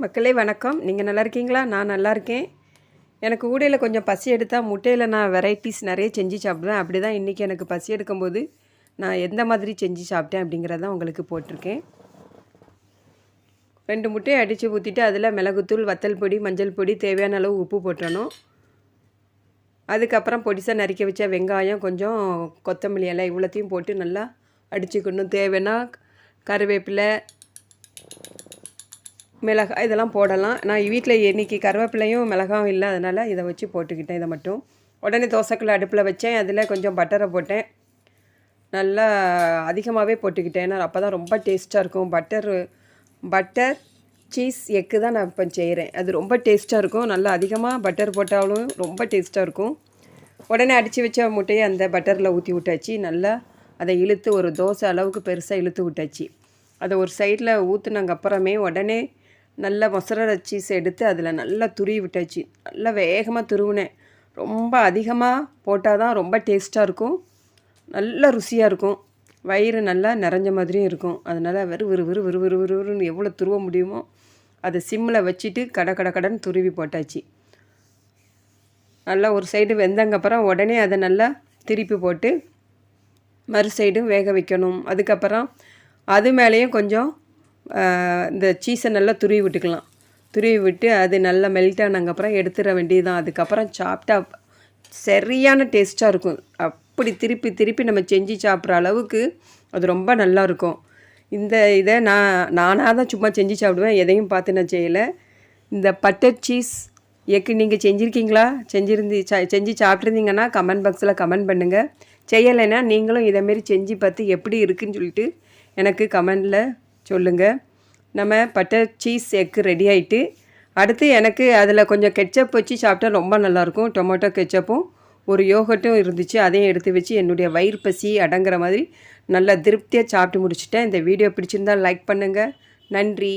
மக்களே வணக்கம். நீங்கள் நல்லா இருக்கீங்களா? நான் நல்லா இருக்கேன். எனக்கு ஊடையில் கொஞ்சம் பசி எடுத்தால் முட்டையில் நான் வெரைட்டிஸ் நிறைய செஞ்சு சாப்பிடுவேன். அப்படி தான் இன்றைக்கி எனக்கு பசி எடுக்கும்போது நான் எந்த மாதிரி செஞ்சு சாப்பிட்டேன் அப்படிங்கிறதான் உங்களுக்கு போட்டிருக்கேன். ரெண்டு முட்டையை அடித்து ஊற்றிட்டு அதில் மிளகுத்தூள் வத்தல் பொடி மஞ்சள் பொடி தேவையான அளவு உப்பு போட்டணும் அதுக்கப்புறம் பொடிசாக நறுக்க வச்ச வெங்காயம் கொஞ்சம் கொத்தமல்லி எல்லாம் இவ்வளோத்தையும் போட்டு நல்லா அடிச்சுக்கணும். தேவைன்னா கருவேப்பிலை மிளகாய் இதெல்லாம் போடலாம். நான் வீட்டில் இன்றைக்கி கருவேப்பிலையும் மிளகாயும் இல்லை அதனால் இதை வச்சு போட்டுக்கிட்டேன் இதை மட்டும். உடனே தோசைக்குள்ள அடுப்பில் வச்சேன். அதில் கொஞ்சம் பட்டரை போட்டேன். நல்லா அதிகமாகவே போட்டுக்கிட்டேன். ஏன்னா அப்போ தான் ரொம்ப டேஸ்ட்டாக இருக்கும். பட்டர் பட்டர் சீஸ் எக்கு தான் நான் இப்போ செய்கிறேன் அது ரொம்ப டேஸ்ட்டாக இருக்கும். நல்லா அதிகமாக பட்டர் போட்டாலும் ரொம்ப டேஸ்ட்டாக இருக்கும். உடனே அடித்து வச்ச முட்டையை அந்த பட்டரில் ஊற்றி விட்டாச்சு. நல்லா அதை இழுத்து ஒரு தோசை அளவுக்கு பெருசாக இழுத்து விட்டாச்சு. அதை ஒரு சைடில் ஊற்றுனாங்க அப்புறமே உடனே நல்லா மொசரர சீஸ் எடுத்து அதில் நல்லா துருவி விட்டாச்சு. நல்லா வேகமாக துருவினேன். ரொம்ப அதிகமாக போட்டால் தான் ரொம்ப டேஸ்ட்டாக இருக்கும். நல்ல ருசியாக இருக்கும். வயிறு நல்லா நிறைஞ்ச மாதிரியும் இருக்கும். அதனால் வெறு விறு விறு விறு விறு விறுன்னு எவ்வளோ துருவ முடியுமோ அதை சிம்மில் வச்சுட்டு கடை கடை கடன் துருவி போட்டாச்சு. நல்லா ஒரு சைடு வெந்தங்கப்புறம் உடனே அதை நல்லா திருப்பி போட்டு மறு சைடும் வேக வைக்கணும். அதுக்கப்புறம் அது மேலேயும் கொஞ்சம் இந்த சீஸை நல்லா துருவி விட்டுக்கலாம். துருவி விட்டு அது நல்லா மெல்ட் ஆனங்கப்புறம் எடுத்துட வேண்டியதுதான். அதுக்கப்புறம் சாப்பிட்டா சரியான டேஸ்ட்டாக இருக்கும். அப்படி திருப்பி திருப்பி நம்ம செஞ்சு சாப்பிட்ற அளவுக்கு அது ரொம்ப நல்லாயிருக்கும் இந்த இதை நான் நானாக தான் சும்மா செஞ்சு சாப்பிடுவேன். எதையும் பார்த்து நான் செய்யலை. இந்த பட்டர் சீஸ் எக்கு நீங்கள் செஞ்சுருக்கீங்களா? செஞ்சுருந்து செஞ்சு சாப்பிட்ருந்தீங்கன்னா கமெண்ட் பாக்ஸில் கமெண்ட் பண்ணுங்கள் செய்யலைன்னா நீங்களும் இதேமாரி செஞ்சு பார்த்து எப்படி இருக்குன்னு சொல்லிட்டு எனக்கு கமெண்டில் சொல்லுங்கள் நம்ம பட்டர் சீஸ் எக் ரெடி ஆகிட்டு அடுத்து எனக்கு அதில் கொஞ்சம் கெச்சப் வச்சு சாப்பிட்டா ரொம்ப நல்லாயிருக்கும். டொமேட்டோ கெச்சப்பும் ஒரு யோகட்டும் இருந்துச்சு அதையும் எடுத்து வச்சு என்னுடைய வயிறு பசி அடங்குற மாதிரி நல்லா திருப்தியாக சாப்பிட்டு முடிச்சுட்டேன். இந்த வீடியோ பிடிச்சிருந்தால் லைக் பண்ணுங்கள் நன்றி.